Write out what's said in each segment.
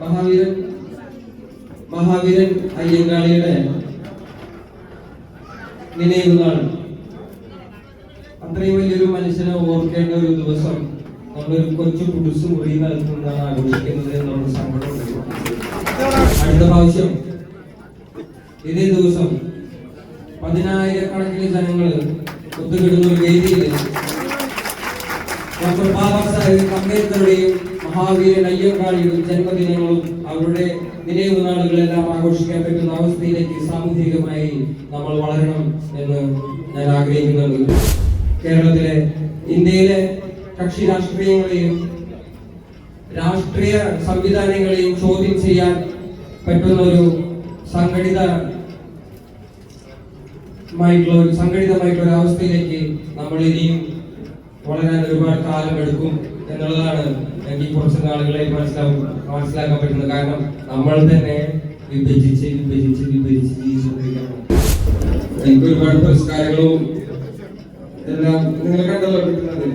മഹാവീരൻ മഹാവീരൻ അയ്യങ്കാളിയുടെ നാൾ അത്രയും വലിയൊരു മനുഷ്യനെ ഓർക്കേണ്ട ഒരു ദിവസം നമ്മളൊരു കൊച്ചു കുടുസ് മുറി നൽകുന്നതാണ് ആഘോഷിക്കുന്നത് എന്നുള്ള സങ്കടമുണ്ട് അടുത്ത പ്രാവശ്യം ഇതേ ദിവസം പതിനായിരക്കണക്കിന് ജനങ്ങൾ ഒത്തുകിടുന്ന ഒരു വേദിയിൽ ഡോക്ടർ ബാബാ സാഹേബ് അംബേദ്കറുടെയും മഹാവീരൻ അയ്യങ്കാളിയുടെ ജന്മദിനങ്ങളും അവരുടെ നിലവ് നാളുകളെല്ലാം ആഘോഷിക്കാൻ പറ്റുന്ന അവസ്ഥയിലേക്ക് സാമൂഹികമായി നമ്മൾ വളരണം എന്ന് ഞാൻ ആഗ്രഹിക്കുന്നുണ്ട്. കേരളത്തിലെ ഇന്ത്യയിലെ കക്ഷി രാഷ്ട്രീയങ്ങളെയും രാഷ്ട്രീയ സംവിധാനങ്ങളെയും ചോദ്യം ചെയ്യാൻ പറ്റുന്ന ഒരു സംഘടിത ഒരു സംഘടിതമായിട്ടുള്ള ഒരു അവസ്ഥയിലേക്ക് നമ്മൾ ഇനിയും വളരാൻ ഒരുപാട് കാലം എടുക്കും എന്നുള്ളതാണ് എനിക്ക് കുറച്ച് നാളുകളെ മനസ്സിലാവും മനസ്സിലാക്കാൻ പറ്റുന്നത്. കാരണം നമ്മൾ തന്നെ വിഭജിച്ച് വിഭജിച്ച് വിഭജിച്ച് ജീവിച്ചുകൊണ്ടിരിക്കുകയാണ്. എനിക്ക് ഒരുപാട് പുരസ്കാരങ്ങളും എല്ലാം നിങ്ങൾ കണ്ടല്ലോ.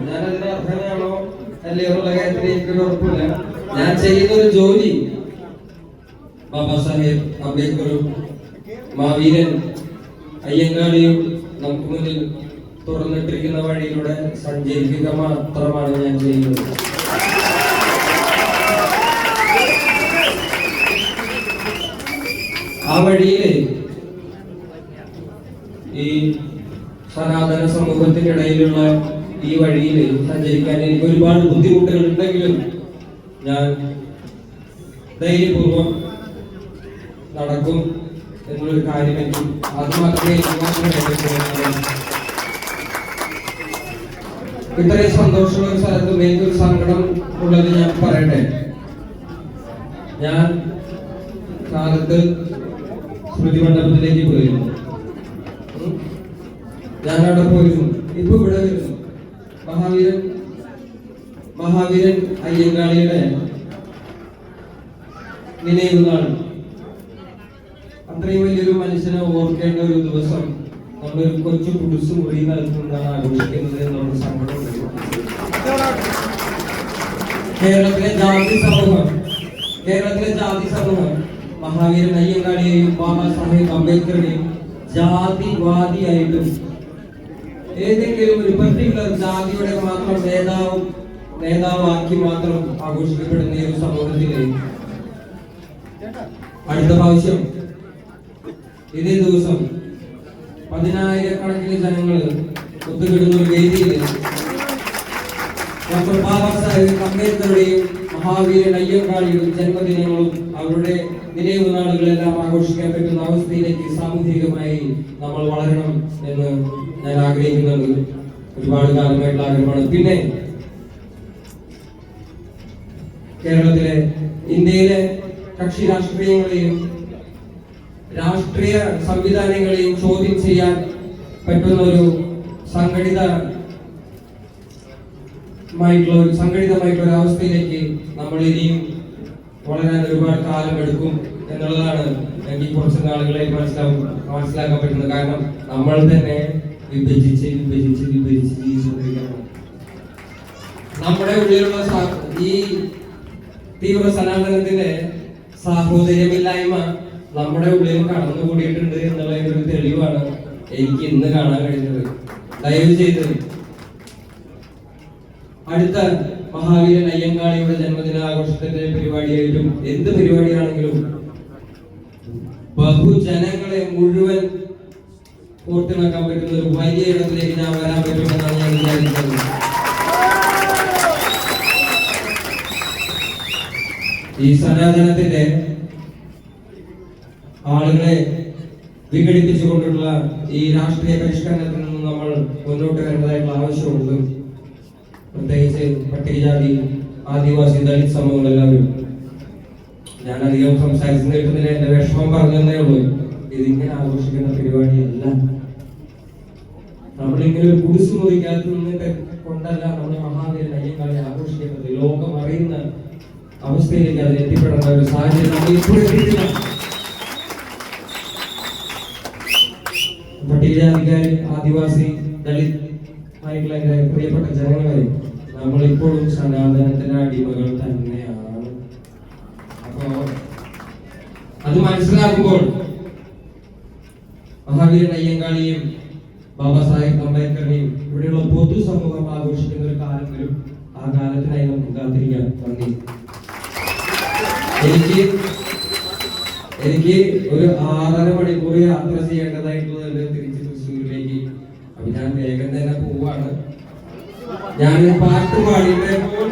ഞാൻ അതിന് അർഹനാണോ അല്ലയോ എന്നുള്ള കാര്യത്തിൽ എനിക്കൊരു ഞാൻ ചെയ്യുന്ന ഒരു ജോലി. ബാബാ സാഹേബ് അംബേദ്കറും മാവീരൻ അയ്യങ്കാളിയും നമുക്ക് മുന്നിൽ തുറന്നിട്ടിരിക്കുന്ന വഴിയിലൂടെ സഞ്ചരിക്കുക മാത്രമാണ് ഞാൻ ചെയ്യുന്നത്. ആ വഴിയിൽ ഈ സനാതന സമൂഹത്തിനിടയിലുള്ള ഈ വഴിയിൽ സഞ്ചരിക്കാൻ എനിക്ക് ഒരുപാട് ബുദ്ധിമുട്ടുകൾ ഉണ്ടെങ്കിലും ഞാൻ ധൈര്യപൂർവം നടക്കും എന്നുള്ളൊരു കാര്യം എനിക്ക് അത് മാത്രമേ. ഇത്രയും സന്തോഷമുള്ള ഒരു സ്ഥലത്തും എനിക്കൊരു സങ്കടം ഉള്ളത് ഞാൻ പറയട്ടെ ഞാൻ കാലത്ത് സ്മൃതി മണ്ഡപത്തിലേക്ക് പോയിരുന്നു അവിടെ പോയിരുന്നു. ഇപ്പൊ ഇവിടെ വരുന്നു. മഹാവീരൻ മഹാവീരൻ അയ്യങ്കാളിയുടെ നിனைவு നാൾ അത്രയും വലിയൊരു മനുഷ്യനെ ഓർക്കേണ്ട ഒരു ദിവസം നമ്മളൊരു കൊച്ചു കുടുസ് മുറി നൽകുന്നതാണ് ആഘോഷിക്കുന്നത് എന്നുള്ള സങ്കടമുണ്ട് കേരളത്തിലെ ജാതി സമൂഹം. കേരളത്തിലെ ജാതി സമൂഹം. മഹാവീരൻ അയ്യങ്കാളിയെയും ബാബാ സാഹേബ് അംബേദ്കറുടെയും ജാതിവാദിയായിട്ടും ഏതെങ്കിലും ഒരു പർട്ടിക്കുലർ ജാതിയുടെ മാത്രം നേതാവും നേതാവാക്കി മാത്രം ആഘോഷിക്കപ്പെടുന്ന ഒരു സമൂഹത്തിലെ അടുത്ത പ്രാവശ്യം ഇതേ ദിവസം പതിനായിരക്കണക്കിന് ജനങ്ങൾ ഒത്തുകിടുന്ന ഒരു വേദിയിൽ ഡോക്ടർ ബാബാ സാഹേബ് അംബേദ്കറുടെയും മഹാവീരൻ അയ്യങ്കാളിയുടെ ജന്മദിനങ്ങളും അവരുടെ നിனைவு നാളുകളെല്ലാം ആഘോഷിക്കാൻ പറ്റുന്ന അവസ്ഥയിലേക്ക് സാമൂഹികമായി നമ്മൾ വളരണം എന്ന് ഞാൻ ആഗ്രഹിക്കുന്നത്. ഒരുപാട് കാലമായിട്ടുള്ള ആഗ്രഹമാണ്. പിന്നെ കേരളത്തിലെ ഇന്ത്യയിലെ കക്ഷി രാഷ്ട്രീയങ്ങളെയും രാഷ്ട്രീയ സംവിധാനങ്ങളെയും ചോദ്യം ചെയ്യാൻ പറ്റുന്ന ഒരു സംഘടിത സംഘടിതമായിട്ടുള്ള ഒരു അവസ്ഥയിലേക്ക് നമ്മൾ ഇനിയും വളരാൻ ഒരുപാട് കാലം എടുക്കും എന്നുള്ളതാണ് എനിക്ക് കുറച്ച് നാളുകളെ മനസ്സിലാവും മനസ്സിലാക്കാൻ പറ്റുന്നത് കാരണം നമ്മൾ തന്നെ വിഭജിച്ച് വിഭജിച്ച് വിഭജിച്ച് ജീവിച്ചുകൊണ്ടിരിക്കുകയാണ്. നമ്മുടെ ഉള്ളിലുള്ള ഈ തീവ്ര സനാതനത്തിന്റെ സാഹോദര്യമില്ലായ്മ നമ്മുടെ ഉള്ളിൽ കടന്നുകൂടിയിട്ടുണ്ട് എന്നുള്ള ഒരു തെളിവാണ് എനിക്ക് ഇന്ന് കാണാൻ കഴിഞ്ഞത്. ദയവ് ചെയ്ത് അടുത്ത മഹാവീരൻ അയ്യങ്കാളിയുടെ ജന്മദിനാഘോഷത്തിന്റെ പരിപാടിയായിട്ടും എന്ത് പരിപാടിയാണെങ്കിലും ബഹുജനങ്ങളെ മുഴുവൻ കോർത്തിണക്കാൻ പറ്റുന്ന ഒരു വലിയ ഇടത്തിലേക്ക് ഞാൻ വരാൻ പറ്റുമെന്നാണ് ഞാൻ വിചാരിക്കുന്നത്. ഈ സനാതനത്തിന്റെ ആളുകളെ വിഘടിപ്പിച്ചുകൊണ്ടുള്ള ഈ രാഷ്ട്രീയ പരിഷ്കരണത്തിൽ നിന്ന് നമ്മൾ മുന്നോട്ട് വരേണ്ടതായിട്ടുള്ള ആവശ്യമുണ്ട്. പ്രത്യേകിച്ച് പട്ടികജാതി ആദിവാസി ദളിത് സമൂഹങ്ങളെല്ലാവരും. ഞാൻ അധികം സംസാരിച്ചു കിട്ടുന്നില്ല എന്റെ വിഷമം പറഞ്ഞതേ ഉള്ളൂ. ഇതിങ്ങനെ ആഘോഷിക്കുന്ന പരിപാടിയല്ല നമ്മളിങ്ങനെ ഒരു കുടിസ് മുറിക്കകത്ത് നിന്നിട്ട് കൊണ്ടല്ല നമ്മൾ മഹാവീരൻ അയ്യങ്കാളെ ആഘോഷിക്കുന്നത്. ലോകം അറിയുന്ന അവസ്ഥയിലേക്ക് അത് എത്തിപ്പെടേണ്ട ഒരു സാഹചര്യം നമ്മൾ ഇപ്പോഴും എത്തിയിട്ടില്ല പട്ടികജാതിക്കാർ ആദിവാസി ദളിത് ആയിട്ടുള്ള പ്രിയപ്പെട്ട ജനങ്ങളെ നമ്മൾ ഇപ്പോഴും സനാതനത്തിന് അടിമകൾ തന്നെയാണ്. അപ്പൊ മനസ്സിലാക്കുമ്പോൾ മഹാവീരൻ അയ്യങ്കാളിയും ബാബാ സാഹിബ് അംബേദ്കറിനെയും ഇവിടെയുള്ള പൊതുസമൂഹം ആഘോഷിക്കുന്ന ഒരു കാലം വരും. ആ കാലത്തിനായി നമുക്ക് കാത്തിരിക്കാം നന്ദി. എനിക്ക് എനിക്ക് ഒരു ആറര മണിക്കൂർ യാത്ര ചെയ്യേണ്ടതായിട്ടുള്ളത് അപ്പൊ ഞാൻ വേഗം തന്നെ പോവാണ്. ഞാൻ പാട്ട് പാടിയിട്ട് പോകും